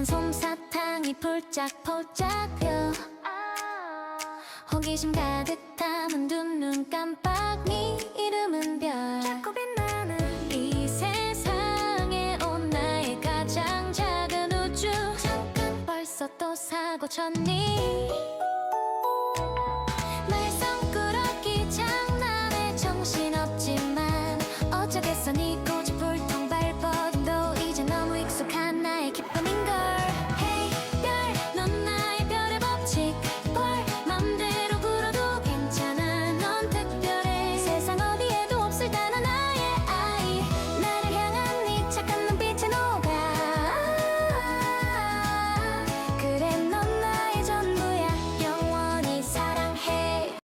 엔 솜사탕이 폴짝폴짝펴. 호기심 가득 담은 두 눈 깜빡 네 이름은 별. 자꾸 빛나는 이 세상에 온 나의 가장 작은 우주. 잠깐. 벌써 또 사고 쳤니?